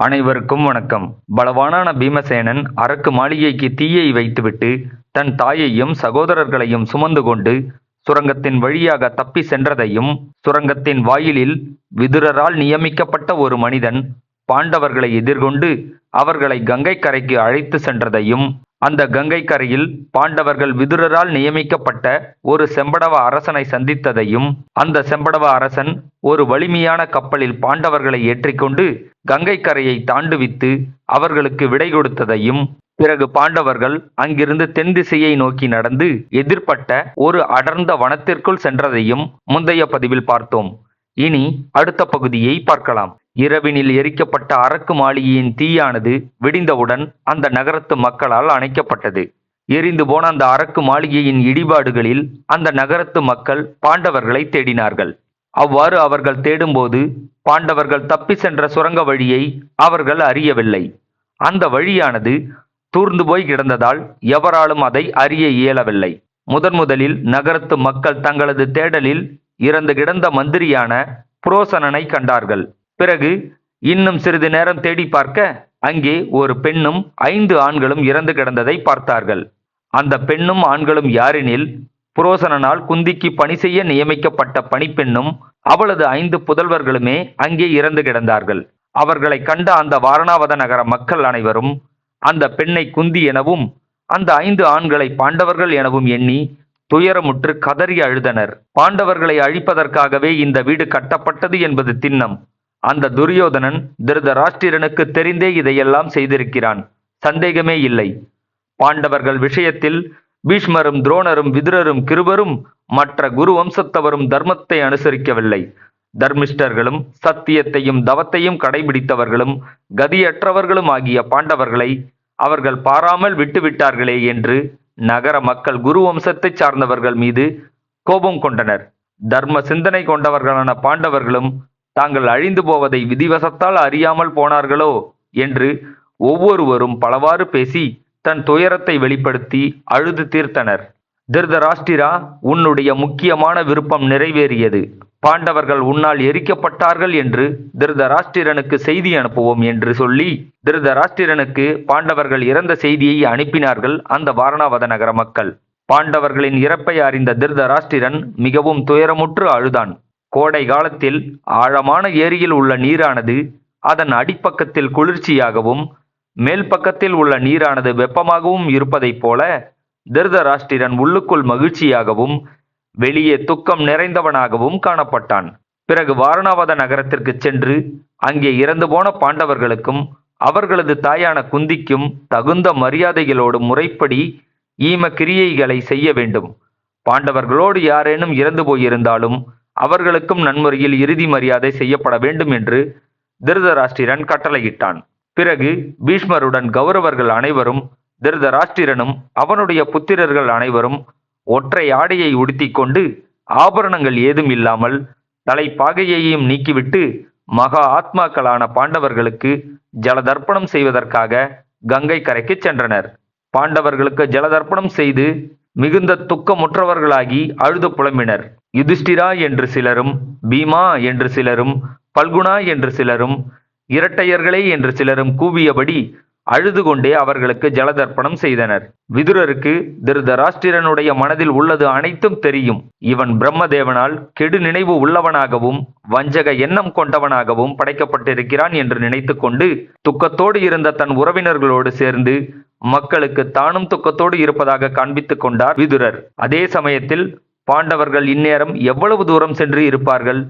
அனைவருக்கும் வணக்கம். பலவானான பீமசேனன் அரக்கு மாளிகைக்கு தீயை வைத்துவிட்டு தன் தாயையும் சகோதரர்களையும் சுமந்து கொண்டு சுரங்கத்தின் வழியாக தப்பி சென்றதையும் சுரங்கத்தின் வாயிலில் விதுரரால் நியமிக்கப்பட்ட ஒரு மனிதன் பாண்டவர்களை எதிர்கொண்டு அவர்களை கங்கை கரைக்கு அழைத்து சென்றதையும் அந்த கங்கை கரையில் பாண்டவர்கள் விதுரரால் நியமிக்கப்பட்ட ஒரு செம்படவ அரசனை சந்தித்ததையும் அந்த செம்படவ அரசன் ஒரு வலிமையான கப்பலில் பாண்டவர்களை ஏற்றிக்கொண்டு கங்கை கரையை தாண்டுவித்து அவர்களுக்கு விடை கொடுத்ததையும் பிறகு பாண்டவர்கள் அங்கிருந்து தென் திசையை நோக்கி நடந்து எதிர்ப்பட்ட ஒரு அடர்ந்த வனத்திற்குள் சென்றதையும் முந்தைய பதிவில் பார்த்தோம். இனி அடுத்த பகுதியை பார்க்கலாம். இரவினில் எரிக்கப்பட்ட அரக்கு மாளிகையின் தீயானது விடிந்தவுடன் அந்த நகரத்து மக்களால் அணைக்கப்பட்டது. எரிந்து போன அந்த அரக்கு மாளிகையின் இடிபாடுகளில் அந்த நகரத்து மக்கள் பாண்டவர்களை தேடினார்கள். அவ்வாறு அவர்கள் தேடும்போது பாண்டவர்கள் தப்பி சென்ற சுரங்க வழியை அவர்கள் அறியவில்லை. அந்த வழியானது தூர்ந்து போய் கிடந்ததால் எவராலும் அதை அறிய இயலவில்லை. முதன் முதலில் நகரத்து மக்கள் தங்களது தேடலில் இறந்து கிடந்த மந்திரியான புரோசனனை கண்டார்கள். பிறகு இன்னும் சிறிது நேரம் தேடி பார்க்க அங்கே ஒரு பெண்ணும் ஐந்து ஆண்களும் இறந்து கிடந்ததை பார்த்தார்கள். அந்த பெண்ணும் ஆண்களும் யாரெனில் புரோசனனால் குந்திக்கு பணி செய்ய நியமிக்கப்பட்ட பணிப்பெண்ணும் அவளது ஐந்து புதல்வர்களுமே அங்கே இறந்து கிடந்தார்கள். அவர்களை கண்ட அந்த வாரணாவத நகர மக்கள் அனைவரும் அந்த பெண்ணை குந்தி எனவும் அந்த ஐந்து ஆண்களை பாண்டவர்கள் எனவும் எண்ணி துயரமுற்று கதறி அழுதனர். பாண்டவர்களை அழிப்பதற்காகவே இந்த வீடு கட்டப்பட்டது என்பது திண்ணம். அந்த துரியோதனன் திருதராஷ்டிரனுக்கு தெரிந்தே இதையெல்லாம் செய்திருக்கிறான். சந்தேகமே இல்லை. பாண்டவர்கள் விஷயத்தில் பீஷ்மரும் துரோணரும் விதுரரும் கிருபரும் மற்ற குரு வம்சத்தவரும் தர்மத்தை அனுசரிக்கவில்லை. தர்மிஷ்டர்களும் சத்தியத்தையும் தவத்தையும் கடைபிடித்தவர்களும் கதியற்றவர்களும் ஆகிய பாண்டவர்களை அவர்கள் பாராமல் விட்டுவிட்டார்களே என்று நகர மக்கள் குரு வம்சத்தைச் சார்ந்தவர்கள் மீது கோபம் கொண்டனர். தர்ம சிந்தனை கொண்டவர்களான பாண்டவர்களும் தாங்கள் அழிந்து போவதை விதிவசத்தால் அறியாமல் போனார்களோ? என்று ஒவ்வொருவரும் பலவாறு பேசி தன் துயரத்தை வெளிப்படுத்தி அழுது தீர்த்தனர். திருதராஷ்டிரா உன்னுடைய முக்கியமான விருப்பம் நிறைவேறியது. பாண்டவர்கள் உன்னால் எரிக்கப்பட்டார்கள் என்று திருதராஷ்டிரனுக்கு செய்தி அனுப்புவோம் என்று சொல்லி திருதராஷ்டிரனுக்கு பாண்டவர்கள் இறந்த செய்தியை அனுப்பினார்கள் அந்த வாரணாவத நகர மக்கள். பாண்டவர்களின் இறப்பை அறிந்த திருதராஷ்டிரன் மிகவும் துயரமுற்று அழுதான். கோடை காலத்தில் ஆழமான ஏரியில் உள்ள நீரானது அதன் அடிப்பக்கத்தில் குளிர்ச்சியாகவும் மேல் பக்கத்தில் உள்ள நீரானது வெப்பமாகவும் இருப்பதைப் போல திருதராஷ்டிரன் உள்ளுக்குள் மகிழ்ச்சியாகவும் வெளியே துக்கம் நிறைந்தவனாகவும் காணப்பட்டான். பிறகு வாரணாவத நகரத்திற்கு சென்று அங்கே இறந்து போன பாண்டவர்களுக்கும் அவர்களது தாயான குந்திக்கும் தகுந்த மரியாதைகளோடு முறைப்படி ஈம கிரியைகளை செய்ய வேண்டும். பாண்டவர்களோடு யாரேனும் இறந்து போயிருந்தாலும் அவர்களுக்கும் நன்முறையில் இறுதி மரியாதை செய்யப்பட வேண்டும் என்று திருதராஷ்டிரன் கட்டளையிட்டான். பிறகு பீஷ்மருடன் கௌரவர்கள் அனைவரும் திருதராஷ்டிரனும் அவனுடைய புத்திரர்கள் அனைவரும் ஒற்றை ஆடையை உடுத்திக்கொண்டு ஆபரணங்கள் ஏதும் இல்லாமல் தலைப்பாகையையும் நீக்கிவிட்டு மகா ஆத்மாக்களான பாண்டவர்களுக்கு ஜலதர்ப்பணம் செய்வதற்காக கங்கை கரைக்கு சென்றனர். பாண்டவர்களுக்கு ஜலதர்ப்பணம் செய்து மிகுந்த துக்கமுற்றவர்களாகி அழுது புலம்பினர். யுதிஷ்டிரா என்று சிலரும் பீமா என்று சிலரும் பல்குணா என்று சிலரும் இரட்டையர்களே என்று சிலரும் கூவியபடி அழுது கொண்டே அவர்களுக்கு ஜலதர்ப்பணம் செய்தனர். விதுரருக்கு திருதராஷ்டிரனுடைய மனதில் உள்ளது அனைத்தும் தெரியும். இவன் பிரம்மதேவனால் கெடு நினைவு உள்ளவனாகவும் வஞ்சக எண்ணம் கொண்டவனாகவும் படைக்கப்பட்டிருக்கிறான் என்று நினைத்துக்கொண்டு துக்கத்தோடு இருந்த தன் உறவினர்களோடு சேர்ந்து மக்களுக்கு தானும் துக்கத்தோடு இருப்பதாக காண்பித்துக் கொண்டார் விதுரர். அதே சமயத்தில் பாண்டவர்கள் இந்நேரம் எவ்வளவு தூரம் சென்று இருப்பார்கள்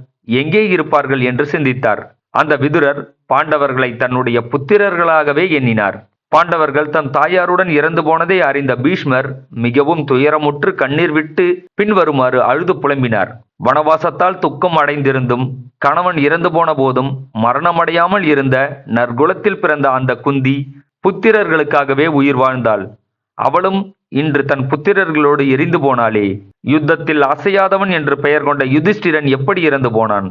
எங்கே இருப்பார்கள் என்று சிந்தித்தார். அந்த விதுரர் பாண்டவர்களை தன்னுடைய புத்திரர்களாகவே எண்ணினார். பாண்டவர்கள் தன் தாயாருடன் இறந்து போனதை அறிந்த பீஷ்மர் மிகவும் துயரமுற்று கண்ணீர் விட்டு பின்வருமாறு அழுது புலம்பினார். வனவாசத்தால் துக்கம் அடைந்திருந்தும் கணவன் இறந்து போன போதும் மரணமடையாமல் இருந்த நற்குலத்தில் பிறந்த அந்த குந்தி புத்திரர்களுக்காகவே உயிர் வாழ்ந்தாள். அவளும் இன்று தன் புத்திரர்களோடு எரிந்து போனாளே. யுத்தத்தில் அசையாதவன் என்று பெயர் கொண்ட யுதிஷ்டிரன் எப்படி இறந்து போனான்?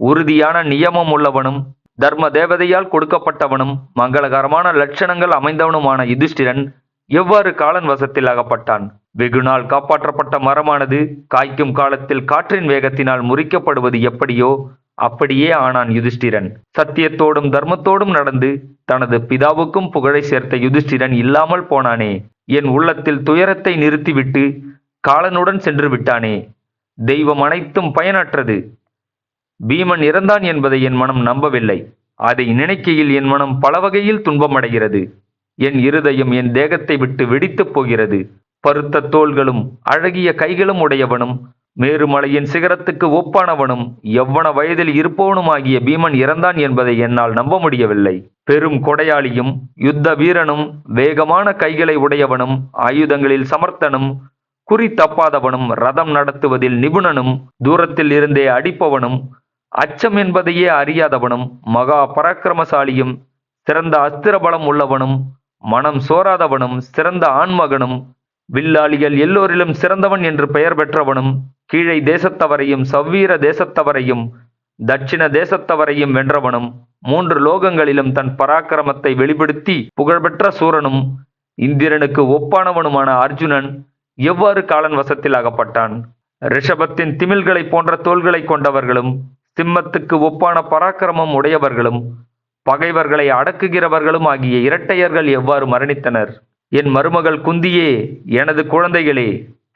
உறுதியான நியமம் உள்ளவனும் தர்ம தேவதையால் கொடுக்கப்பட்டவனும் மங்களகரமான லட்சணங்கள் அமைந்தவனுமான யுதிஷ்டிரன் எவ்வாறு காலன் வசத்தில் அகப்பட்டான்? வெகுநாள் காப்பாற்றப்பட்ட மரமானது காய்க்கும் காலத்தில் காற்றின் வேகத்தினால் முறிக்கப்படுவது எப்படியோ அப்படியே ஆனான் யுதிஷ்டிரன். சத்தியத்தோடும் தர்மத்தோடும் நடந்து தனது பிதாவுக்கும் புகழை சேர்த்த யுதிஷ்டிரன் இல்லாமல் போனானே. என் உள்ளத்தில் துயரத்தை நிறுத்திவிட்டு காலனுடன் சென்று விட்டானே. தெய்வம் அனைத்தும் பயனற்றது. பீமன் இறந்தான் என்பதை என் மனம் நம்பவில்லை. அதை நினைக்கையில் என் மனம் பல வகையில் துன்பமடைகிறது. என் இருதயம் என் தேகத்தை விட்டு வெடித்துப் போகிறது. பருத்த தோள்களும் அழகிய கைகளும் உடையவனும் மேருமலையின் சிகரத்துக்கு ஒப்பானவனும் எவ்வன வயதில் இருப்பவனுமாகிய பீமன் இறந்தான் என்பதை என்னால் நம்ப முடியவில்லை. பெரும் கொடையாளியும் யுத்த வீரனும் வேகமான கைகளை உடையவனும் ஆயுதங்களில் சமர்த்தனும் குறி தப்பாதவனும் ரதம் நடத்துவதில் நிபுணனும் தூரத்தில் இருந்தே அடிப்பவனும் அச்சம் என்பதையே அறியாதவனும் மகா பராக்கிரமசாலியும் சிறந்த அஸ்திர பலம் உள்ளவனும் மனம் சோராதவனும் சிறந்த ஆண்மகனும் வில்லாளிகள் எல்லோரிலும் சிறந்தவன் என்று பெயர் பெற்றவனும் கீழே தேசத்தவரையும் சவ்வீர தேசத்தவரையும் தட்சிண தேசத்தவரையும் வென்றவனும் மூன்று லோகங்களிலும் தன் பராக்கிரமத்தை வெளிப்படுத்தி புகழ்பெற்ற சூரனும் இந்திரனுக்கு ஒப்பானவனுமான அர்ஜுனன் எவ்வாறு காலன் வசத்தில் அகப்பட்டான்? ரிஷபத்தின் திமில்களை போன்ற தோள்களை கொண்டவர்களும் சிம்மத்துக்கு ஒப்பான பராக்கிரமம் உடையவர்களும் பகைவர்களை அடக்குகிறவர்களும் ஆகிய இரட்டையர்கள் எவ்வாறு மரணித்தனர்? என் மருமகள் குந்தியே எனது குழந்தைகளே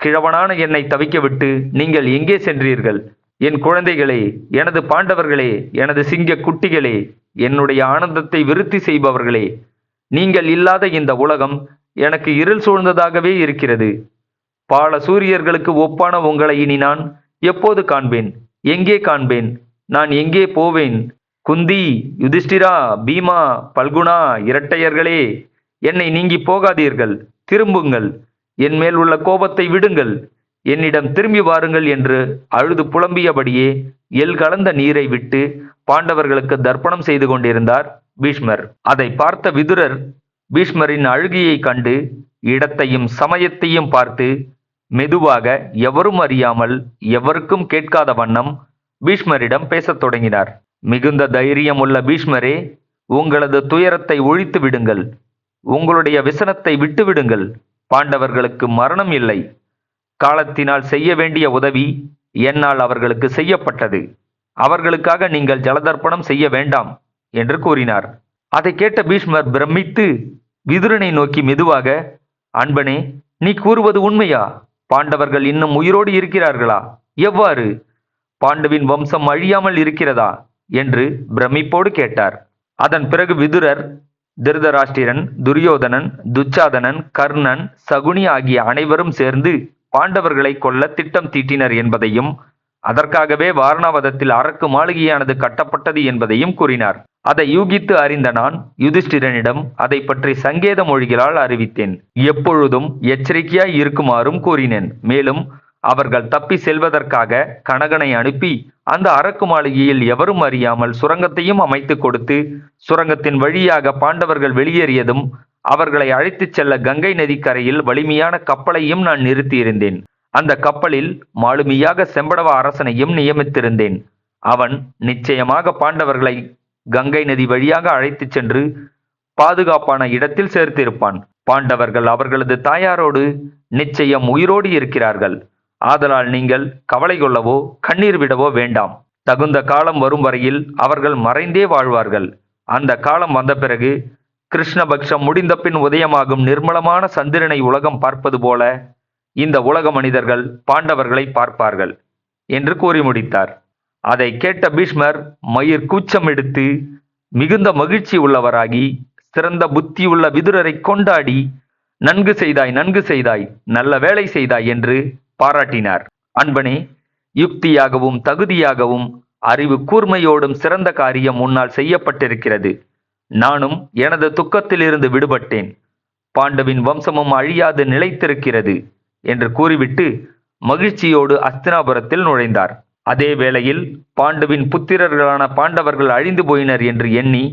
கிழவனான என்னை தவிக்கவிட்டு நீங்கள் எங்கே சென்றீர்கள்? என் குழந்தைகளே எனது பாண்டவர்களே எனது சிங்க குட்டிகளே என்னுடைய ஆனந்தத்தை விருத்தி செய்பவர்களே நீங்கள் இல்லாத இந்த உலகம் எனக்கு இருள் சூழ்ந்ததாகவே இருக்கிறது. பால சூரியர்களுக்கு ஒப்பான உங்களை இனி நான் எப்போது காண்பேன்? எங்கே காண்பேன்? நான் எங்கே போவேன்? குந்தி யுதிஷ்டிரா பீமா பல்குணா இரட்டையர்களே என்னை நீங்கி போகாதீர்கள். திரும்புங்கள். என் மேல் உள்ள கோபத்தை விடுங்கள். என்னிடம் திரும்பி வாருங்கள் என்று அழுது புலம்பியபடியே எல் கலந்த நீரை விட்டு பாண்டவர்களுக்கு தர்ப்பணம் செய்து கொண்டிருந்தார் பீஷ்மர். அதை பார்த்த விதுரர் பீஷ்மரின் அழுகையை கண்டு இடத்தையும் சமயத்தையும் பார்த்து மெதுவாக எவரும் அறியாமல் எவருக்கும் கேட்காத வண்ணம் பீஷ்மரிடம் பேசத் தொடங்கினார். மிகுந்த தைரியம் உள்ள பீஷ்மரே உங்களது துயரத்தை ஒழித்து விடுங்கள். உங்களுடைய விசனத்தை விட்டுவிடுங்கள் பாண்டவர்களுக்கு மரணம் இல்லை. காலத்தினால் செய்ய வேண்டிய உதவி என்னால் அவர்களுக்கு செய்யப்பட்டது. அவர்களுக்காக நீங்கள் ஜலதர்ப்பணம் செய்ய வேண்டாம் என்று கூறினார். அதை கேட்ட பீஷ்மர் பிரமித்து விதுரனை நோக்கி மெதுவாக அன்பனே நீ கூறுவது உண்மையா? பாண்டவர்கள் இன்னும் உயிரோடு இருக்கிறார்களா? எவ்வாறு? பாண்டுவின் வம்சம் அழியாமல் இருக்கிறதா? என்று பிரமிப்போடு கேட்டார். அதன் பிறகு விதுரர் திருதராஷ்டிரன் துரியோதனன் துச்சாதனன் கர்ணன் சகுனி ஆகிய அனைவரும் சேர்ந்து பாண்டவர்களை கொல்ல திட்டம் தீட்டினர் என்பதையும் அதற்காகவே வாரணாவதத்தில் அரக்கு மாளிகையானது கட்டப்பட்டது என்பதையும் கூறினார். அதை யூகித்து அறிந்த நான் யுதிஷ்டிரனிடம் அதை பற்றி சங்கேத மொழிகளால் அறிவித்தேன். எப்பொழுதும் எச்சரிக்கையாய் இருக்குமாறும் கூறினேன். மேலும் அவர்கள் தப்பி செல்வதற்காக கனகனை அனுப்பி அந்த அரக்கு மாளிகையில் எவரும் அறியாமல் சுரங்கத்தையும் அமைத்து கொடுத்து சுரங்கத்தின் வழியாக பாண்டவர்கள் வெளியேறியதும் அவர்களை அழைத்துச் செல்ல கங்கை நதிக்கரையில் வலிமையான கப்பலையும் நான் நிறுத்தியிருந்தேன். அந்த கப்பலில் மாலுமியாக செம்படவ அரசனையும் நியமித்திருந்தேன். அவன் நிச்சயமாக பாண்டவர்களை கங்கை நதி வழியாக அழைத்துச் சென்று பாதுகாப்பான இடத்தில் சேர்த்திருப்பான். பாண்டவர்கள் அவர்களது தாயாரோடு நிச்சயம் உயிரோடு இருக்கிறார்கள். ஆதலால் நீங்கள் கவலை கொள்ளவோ கண்ணீர் விடவோ வேண்டாம். தகுந்த காலம் வரும் வரையில் அவர்கள் மறைந்தே வாழ்வார்கள். அந்த காலம் வந்த பிறகு கிருஷ்ணபக்ஷம் முடிந்த பின் உதயமாகும் நிர்மலமான சந்திரனை உலகம் பார்ப்பது போல இந்த உலக மனிதர்கள் பாண்டவர்களை பார்ப்பார்கள் என்று கூறி முடித்தார். அதை கேட்ட பீஷ்மர் மயிர் கூச்சம் எடுத்து மிகுந்த மகிழ்ச்சி உள்ளவராகி சிறந்த புத்தியுள்ள விதுரரை கொண்டாடி நன்கு செய்தாய் நன்கு செய்தாய் நல்ல வேலை செய்தாய் என்று பாராட்டினார். அன்பனே யுக்தியாகவும் தகுதியாகவும் அறிவு கூர்மையோடும் சிறந்த காரியம் உன்னால் செய்யப்பட்டிருக்கிறது. நானும் எனது துக்கத்திலிருந்து விடுபட்டேன். பாண்டவின் வம்சமும் அழியாது நிலைத்திருக்கிறது என்று கூறிவிட்டு மகிழ்ச்சியோடு அஸ்தினாபுரத்தில் நுழைந்தார். அதே வேளையில் பாண்டுவின் புத்திரர்களான பாண்டவர்கள் அழிந்து போயினர் என்று எண்ணி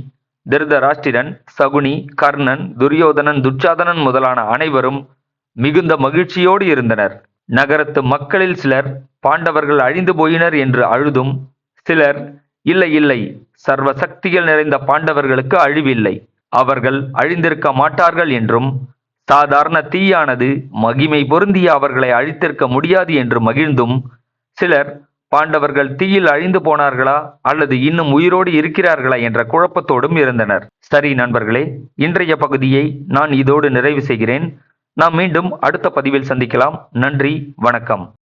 திருதராஷ்டிரன் சகுனி கர்ணன் துரியோதனன் துச்சாதனன் முதலான அனைவரும் மிகுந்த மகிழ்ச்சியோடு இருந்தனர். நகரத்து மக்களில் சிலர் பாண்டவர்கள் அழிந்து போயினர் என்று அழுதும் சிலர் இல்லை இல்லை சர்வ சக்திகள் நிறைந்த பாண்டவர்களுக்கு அழிவில்லை. அவர்கள் அழிந்திருக்க மாட்டார்கள் என்றும் சாதாரண தீயானது மகிமை பொருந்திய அவர்களை அழித்திருக்க முடியாது என்று மகிழ்ந்தும் சிலர் பாண்டவர்கள் தீயில் அழிந்து போனார்களா? அல்லது இன்னும் உயிரோடு இருக்கிறார்களா? என்ற குழப்பத்தோடும் இருந்தனர். சரி நண்பர்களே இன்றைய பகுதியை நான் இதோடு நிறைவு செய்கிறேன். நாம் மீண்டும் அடுத்த பதிவில் சந்திக்கலாம். நன்றி வணக்கம்.